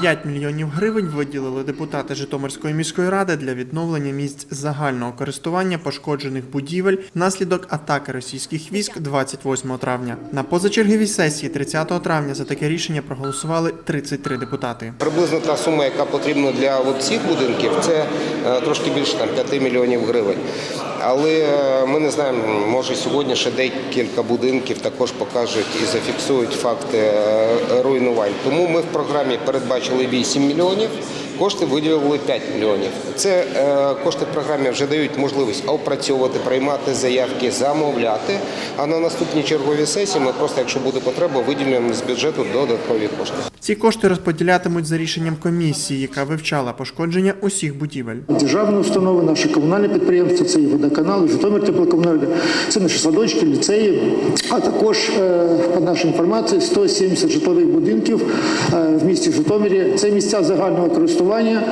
5 мільйонів гривень виділили депутати Житомирської міської ради для відновлення місць загального користування пошкоджених будівель внаслідок атаки російських військ 28 травня. На позачерговій сесії 30 травня за таке рішення проголосували 33 депутати. Приблизно та сума, яка потрібна для цих будинків, це е, трошки більше там 5 мільйонів гривень. Але е, ми не знаємо, може сьогодні ще декілька будинків також покажуть і зафіксують факти е, руйнувань. Тому ми в програмі передбачили 8 мільйонів. Кошти виділили 5 мільйонів. Це е, кошти в програмі вже дають можливість опрацьовувати, приймати заявки, замовляти. А на наступній черговій сесії ми просто, якщо буде потреба, виділимо з бюджету додаткові кошти. Ці кошти розподілятимуть за рішенням комісії, яка вивчала пошкодження усіх будівель. Державні установи, наші комунальні підприємства, це і водоканал, і Житомир теплокомуненерго, це наші садочки, ліцеї, а також, е, по нашій інформації, 170 житлових будинків е, в місті Житомирі. Це місця загального користування. Е,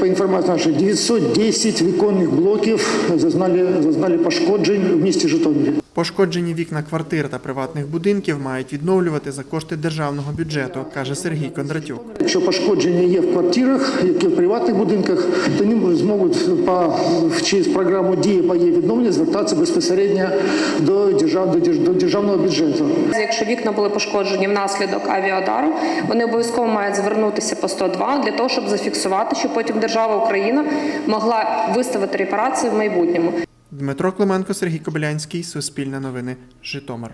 По інформації нашої 910 віконних блоків зазнали, зазнали пошкоджень в місті Житомирі. Пошкоджені вікна квартир та приватних будинків мають відновлювати за кошти державного бюджету, каже Сергій Кондратюк. Якщо пошкодження є в квартирах, які в приватних будинках, то вони зможуть по через програму дії по її відновленню звертатися безпосередньо до держав до держ- до державного бюджету. Якщо вікна були пошкоджені внаслідок авіадару, вони обов'язково мають звернутися по 102 для того, щоб зафіксувати, щоб потім держава Україна могла виставити репарації в майбутньому. Дмитро Клименко, Сергій Кобилянський, Суспільне новини, Житомир.